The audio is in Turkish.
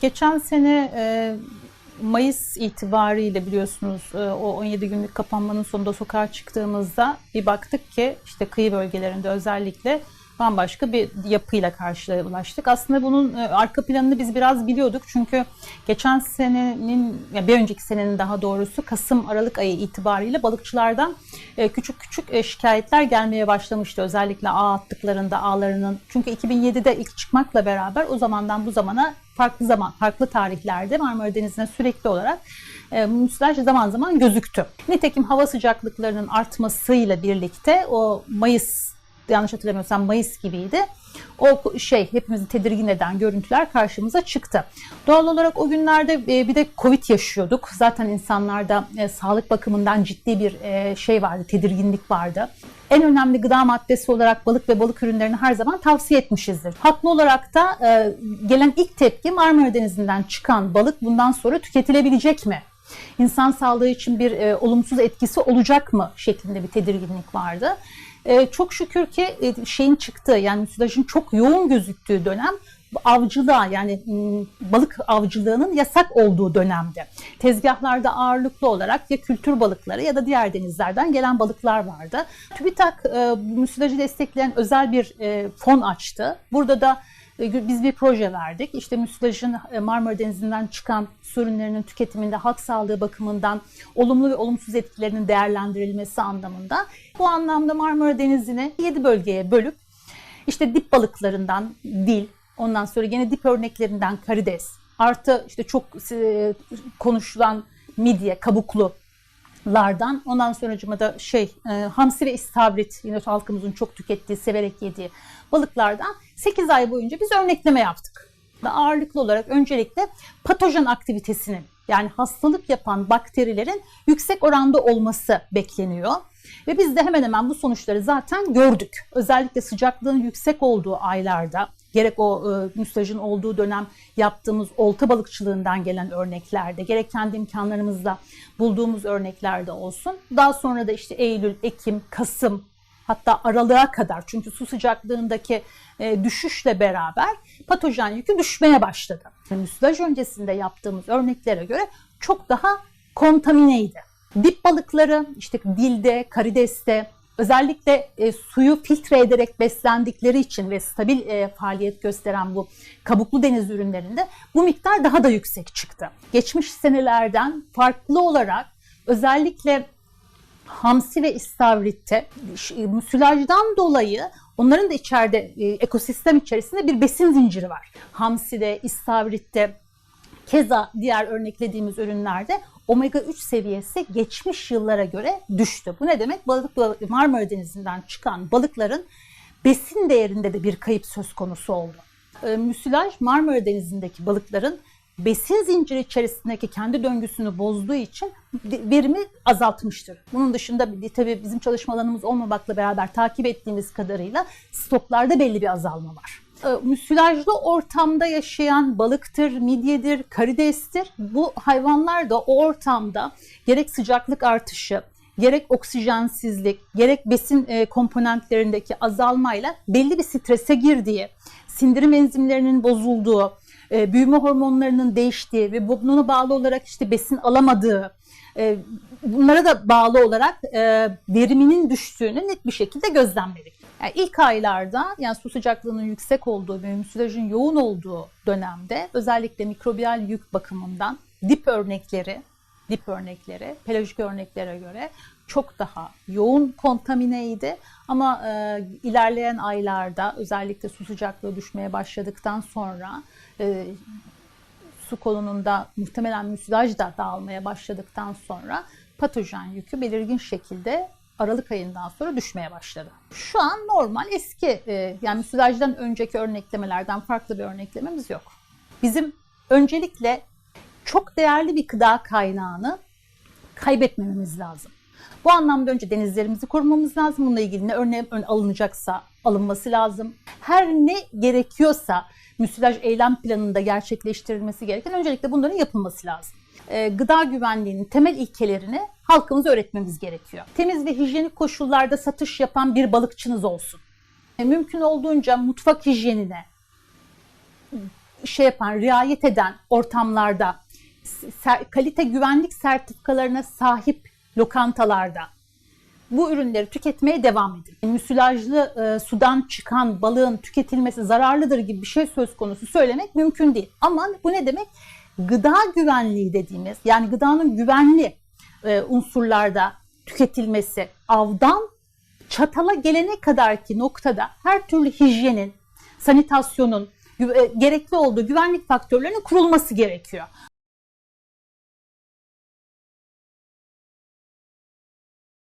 Geçen sene e, Mayıs itibariyle biliyorsunuz e, o 17 günlük kapanmanın sonunda sokağa çıktığımızda bir baktık ki işte kıyı bölgelerinde özellikle bambaşka bir yapıyla karşılaştık. Aslında bunun e, arka planını biz biraz biliyorduk çünkü geçen senenin ya bir önceki senenin daha doğrusu Kasım Aralık ayı itibariyle balıkçılardan küçük küçük şikayetler gelmeye başlamıştı. Özellikle ağ attıklarında ağlarının çünkü 2007'de ilk çıkmakla beraber o zamandan bu zamana farklı zaman, farklı tarihlerde Marmara Denizi'ne sürekli olarak e, müsilaj zaman zaman gözüktü. Nitekim hava sıcaklıklarının artmasıyla birlikte o Mayıs yanlış hatırlamıyorsam Mayıs gibiydi. O şey hepimizi tedirgin eden görüntüler karşımıza çıktı. Doğal olarak o günlerde e, bir de Covid yaşıyorduk. Zaten insanlarda e, sağlık bakımından ciddi bir e, şey vardı, tedirginlik vardı. En önemli gıda maddesi olarak balık ve balık ürünlerini her zaman tavsiye etmişizdir. Haklı olarak da gelen ilk tepki Marmara Denizi'nden çıkan balık bundan sonra tüketilebilecek mi? İnsan sağlığı için bir e, olumsuz etkisi olacak mı şeklinde bir tedirginlik vardı. E, çok şükür ki e, şeyin çıktı yani müsilajın çok yoğun gözüktüğü dönem avcılığa yani balık avcılığının yasak olduğu dönemde. Tezgahlarda ağırlıklı olarak ya kültür balıkları ya da diğer denizlerden gelen balıklar vardı. TÜBİTAK e, müsilajı destekleyen özel bir e, fon açtı. Burada da biz bir proje verdik. İşte müsilajın e, Marmara Denizi'nden çıkan su ürünlerinin tüketiminde halk sağlığı bakımından olumlu ve olumsuz etkilerinin değerlendirilmesi anlamında. Bu anlamda Marmara Denizi'ni 7 bölgeye bölüp işte dip balıklarından dil, ondan sonra yine dip örneklerinden karides, artı işte çok e, konuşulan midye, kabuklu lardan ondan sonracıma da şey e, hamsi ve istavrit yine halkımızın çok tükettiği severek yediği balıklardan 8 ay boyunca biz örnekleme yaptık. Ve ağırlıklı olarak öncelikle patojen aktivitesinin yani hastalık yapan bakterilerin yüksek oranda olması bekleniyor. Ve biz de hemen hemen bu sonuçları zaten gördük. Özellikle sıcaklığın yüksek olduğu aylarda gerek o e, müstajın olduğu dönem yaptığımız olta balıkçılığından gelen örneklerde, gerek kendi imkanlarımızla bulduğumuz örneklerde olsun. Daha sonra da işte Eylül, Ekim, Kasım hatta aralığa kadar çünkü su sıcaklığındaki e, düşüşle beraber patojen yükü düşmeye başladı. Müsilaj öncesinde yaptığımız örneklere göre çok daha kontamineydi. Dip balıkları işte dilde, karideste özellikle e, suyu filtre ederek beslendikleri için ve stabil e, faaliyet gösteren bu kabuklu deniz ürünlerinde bu miktar daha da yüksek çıktı. Geçmiş senelerden farklı olarak özellikle hamsi ve istavritte müsilajdan dolayı onların da içeride e, ekosistem içerisinde bir besin zinciri var. Hamside, istavritte, keza diğer örneklediğimiz ürünlerde omega 3 seviyesi geçmiş yıllara göre düştü. Bu ne demek? Balık Marmara Denizi'nden çıkan balıkların besin değerinde de bir kayıp söz konusu oldu. E, müsilaj Marmara Denizi'ndeki balıkların besin zinciri içerisindeki kendi döngüsünü bozduğu için verimi azaltmıştır. Bunun dışında tabii bizim çalışma alanımız olmamakla beraber takip ettiğimiz kadarıyla stoklarda belli bir azalma var. Müsilajlı ortamda yaşayan balıktır, midyedir, karidestir. Bu hayvanlar da o ortamda gerek sıcaklık artışı, gerek oksijensizlik, gerek besin komponentlerindeki azalmayla belli bir strese girdiği, sindirim enzimlerinin bozulduğu, e, büyüme hormonlarının değiştiği ve buna bağlı olarak işte besin alamadığı, e, bunlara da bağlı olarak e, veriminin düştüğünü net bir şekilde gözlemledik. Yani ilk aylarda yani su sıcaklığının yüksek olduğu ve müsilajın yoğun olduğu dönemde özellikle mikrobiyal yük bakımından dip örnekleri, dip örnekleri pelajik örneklere göre çok daha yoğun kontamineydi. Ama e, ilerleyen aylarda özellikle su sıcaklığı düşmeye başladıktan sonra e, su kolonunda muhtemelen müsilaj da dağılmaya başladıktan sonra patojen yükü belirgin şekilde Aralık ayından sonra düşmeye başladı. Şu an normal eski e, yani müsilajdan önceki örneklemelerden farklı bir örneklememiz yok. Bizim öncelikle çok değerli bir gıda kaynağını kaybetmememiz lazım. Bu anlamda önce denizlerimizi korumamız lazım. Bununla ilgili ne örneğin ön alınacaksa alınması lazım. Her ne gerekiyorsa müsilaj eylem planında gerçekleştirilmesi gereken öncelikle bunların yapılması lazım. E, gıda güvenliğinin temel ilkelerini halkımıza öğretmemiz gerekiyor. Temiz ve hijyenik koşullarda satış yapan bir balıkçınız olsun. E, mümkün olduğunca mutfak hijyenine, şey yapan, riayet eden ortamlarda, kalite güvenlik sertifikalarına sahip lokantalarda bu ürünleri tüketmeye devam edin. Müsilajlı e, sudan çıkan balığın tüketilmesi zararlıdır gibi bir şey söz konusu söylemek mümkün değil. Ama bu ne demek? Gıda güvenliği dediğimiz yani gıdanın güvenli e, unsurlarda tüketilmesi avdan çatala gelene kadar ki noktada her türlü hijyenin, sanitasyonun e, gerekli olduğu güvenlik faktörlerinin kurulması gerekiyor.